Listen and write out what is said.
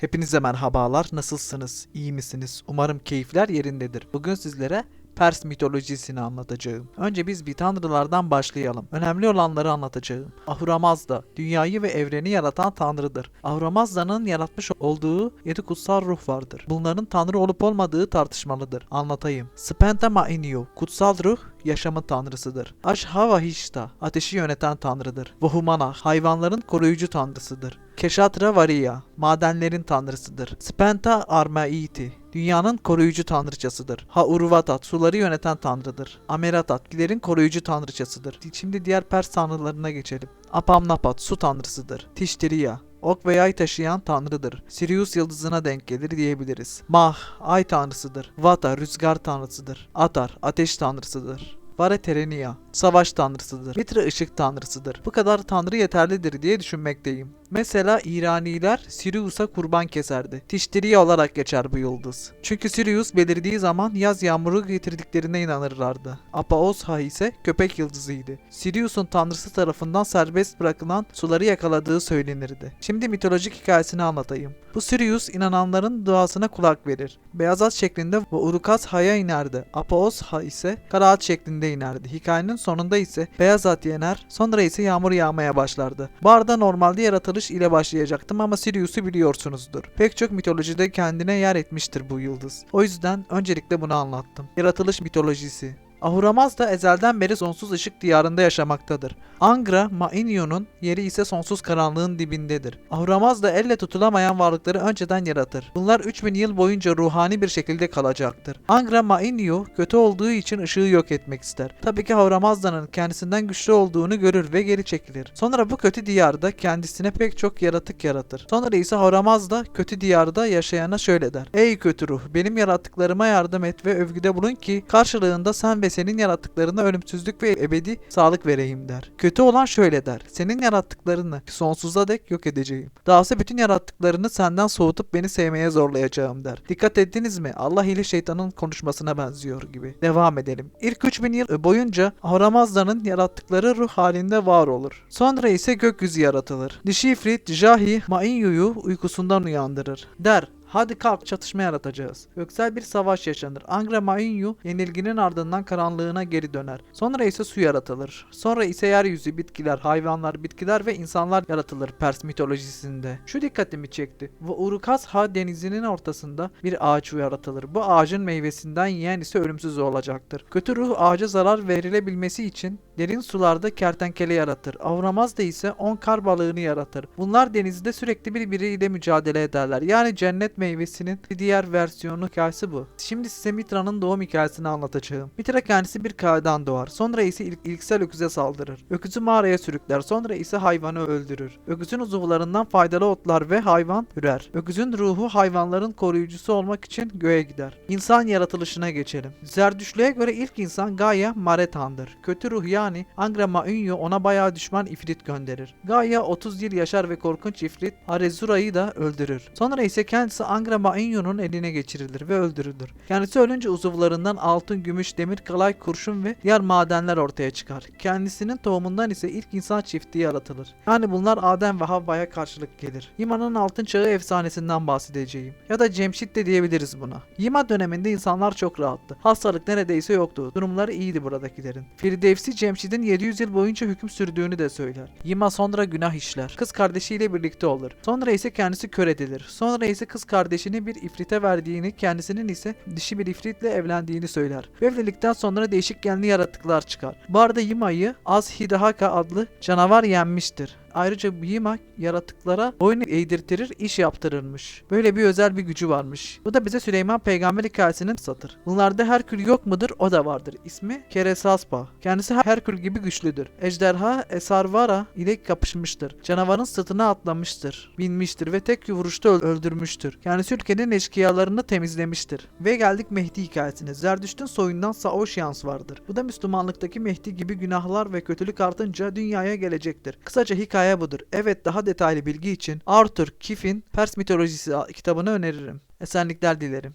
Hepinize merhabalar. Nasılsınız? İyi misiniz? Umarım keyifler yerindedir. Bugün sizlere Pers mitolojisini anlatacağım. Önce biz bir tanrılardan başlayalım. Önemli olanları anlatacağım. Ahura Mazda, dünyayı ve evreni yaratan tanrıdır. Ahura Mazda'nın yaratmış olduğu yedi kutsal ruh vardır. Bunların tanrı olup olmadığı tartışmalıdır. Anlatayım. Spenta Mainio, kutsal ruh, yaşamın tanrısıdır. Ashhavahishta, ateşi yöneten tanrıdır. Vahumana, hayvanların koruyucu tanrısıdır. Keşatra Variya, madenlerin tanrısıdır. Spenta Armaiti, dünyanın koruyucu tanrıçasıdır. Haurvatat, suları yöneten tanrıdır. Ameratat, bitkilerin koruyucu tanrıçasıdır. Şimdi diğer Pers tanrılarına geçelim. Apamnapat, su tanrısıdır. Tişteriya, Ok ve yay taşıyan tanrıdır. Sirius yıldızına denk gelir diyebiliriz. Mah, ay tanrısıdır. Vata, rüzgar tanrısıdır. Atar, ateş tanrısıdır. Vare Terenia, savaş tanrısıdır. Mitra ışık tanrısıdır. Bu kadar tanrı yeterlidir diye düşünmekteyim. Mesela İraniler Sirius'a kurban keserdi. Tişteriye olarak geçer bu yıldız. Çünkü Sirius belirdiği zaman yaz yağmuru getirdiklerine inanırlardı. Apaosha ise köpek yıldızıydı. Sirius'un tanrısı tarafından serbest bırakılan suları yakaladığı söylenirdi. Şimdi mitolojik hikayesini anlatayım. Bu Sirius inananların duasına kulak verir. Beyaz at şeklinde ve Urukas Hay'a inerdi. Apaosha ise kara at şeklinde inerdi. Hikayenin sonunda ise beyaz at yener, sonra ise yağmur yağmaya başlardı. Bu arada normalde yaratılış ile başlayacaktım ama Sirius'u biliyorsunuzdur. Pek çok mitolojide kendine yer etmiştir bu yıldız. O yüzden öncelikle bunu anlattım. Yaratılış mitolojisi. Ahura Mazda ezelden beri sonsuz ışık diyarında yaşamaktadır. Angra, Mainio'nun yeri ise sonsuz karanlığın dibindedir. Ahura Mazda elle tutulamayan varlıkları önceden yaratır. Bunlar 3000 yıl boyunca ruhani bir şekilde kalacaktır. Angra Mainio kötü olduğu için ışığı yok etmek ister. Tabii ki Ahura Mazda'nın kendisinden güçlü olduğunu görür ve geri çekilir. Sonra bu kötü diyarda kendisine pek çok yaratık yaratır. Sonra ise Ahura Mazda kötü diyarda yaşayana şöyle der. Ey kötü ruh benim yarattıklarıma yardım et ve övgüde bulun ki karşılığında sen ve senin yarattıklarına ölümsüzlük ve ebedi sağlık vereyim der. Kötü olan şöyle der. Senin yarattıklarını sonsuza dek yok edeceğim. Dahası bütün yarattıklarını senden soğutup beni sevmeye zorlayacağım der. Dikkat ettiniz mi? Allah ile şeytanın konuşmasına benziyor gibi. Devam edelim. İlk 3000 yıl boyunca Ahuramazda'nın yarattıkları ruh halinde var olur. Sonra ise gökyüzü yaratılır. Dişi ifrit Jahi Mainyu'yu uykusundan uyandırır. Der Hadi kalk çatışma yaratacağız. Göksel bir savaş yaşanır. Angra Mainyu yenilginin ardından karanlığına geri döner. Sonra ise su yaratılır. Sonra ise yeryüzü, bitkiler, hayvanlar, bitkiler ve insanlar yaratılır Pers mitolojisinde. Şu dikkatimi çekti. Ve Urukas Ha denizinin ortasında bir ağaç yaratılır. Bu ağacın meyvesinden yiyen ise ölümsüz olacaktır. Kötü ruh ağaca zarar verilebilmesi için derin sularda kertenkele yaratır. Avramazda ise on kar balığını yaratır. Bunlar denizde sürekli birbiriyle mücadele ederler. Yani cennet meyvesinin bir diğer versiyonu hikayesi bu. Şimdi size Mitra'nın doğum hikayesini anlatacağım. Mitra kendisi bir kağıdan doğar. Sonra ise ilk, ilksel öküze saldırır. Öküzü mağaraya sürükler. Sonra ise hayvanı öldürür. Öküzün uzuvlarından faydalı otlar ve hayvan ürer. Öküzün ruhu hayvanların koruyucusu olmak için göğe gider. İnsan yaratılışına geçelim. Zerdüşlüğe göre ilk insan Gaia Maretan'dır. Kötü ruh yani Angra Mainyu ona bayağı düşman ifrit gönderir. Gaia 30 yıl yaşar ve korkunç ifrit Arezura'yı da öldürür. Sonra ise kendisi Angra Mainyu'nun eline geçirilir ve öldürülür. Kendisi ölünce uzuvlarından altın, gümüş, demir, kalay, kurşun ve diğer madenler ortaya çıkar. Kendisinin tohumundan ise ilk insan çifti yaratılır. Yani bunlar Adem ve Havva'ya karşılık gelir. Yima'nın altın çağı efsanesinden bahsedeceğim. Ya da Cemşit de diyebiliriz buna. Yima döneminde insanlar çok rahattı. Hastalık neredeyse yoktu. Durumları iyiydi buradakilerin. Firdevsi Cemşit'in 700 yıl boyunca hüküm sürdüğünü de söyler. Yima sonra günah işler. Kız kardeşiyle birlikte olur. Sonra ise kendisi kör edilir. Sonra ise kız kardeşini bir ifrite verdiğini, kendisinin ise dişi bir ifritle evlendiğini söyler. Evlilikten sonra değişik genli yaratıklar çıkar. Bu arada Yima'yı Azhidahaka adlı canavar yenmiştir. Ayrıca Yima yaratıklara oyun eğdirtirir, iş yaptırırmış. Böyle bir özel bir gücü varmış. Bu da bize Süleyman peygamber hikayesinin satır. Bunlarda Herkül yok mudur? O da vardır. İsmi Keresaspa. Kendisi Herkül gibi güçlüdür. Ejderha Esarvara ile kapışmıştır. Canavarın sırtına atlamıştır. Binmiştir ve tek vuruşta öl- öldürmüştür. Kendisi ülkenin eşkıyalarını temizlemiştir. Ve geldik Mehdi hikayesine. Zerdüşt'ün soyundan Saoşyans vardır. Bu da Müslümanlıktaki Mehdi gibi günahlar ve kötülük artınca dünyaya gelecektir. Kısaca hikaye budur. Evet daha detaylı bilgi için Arthur Kiff'in Pers Mitolojisi kitabını öneririm. Esenlikler dilerim.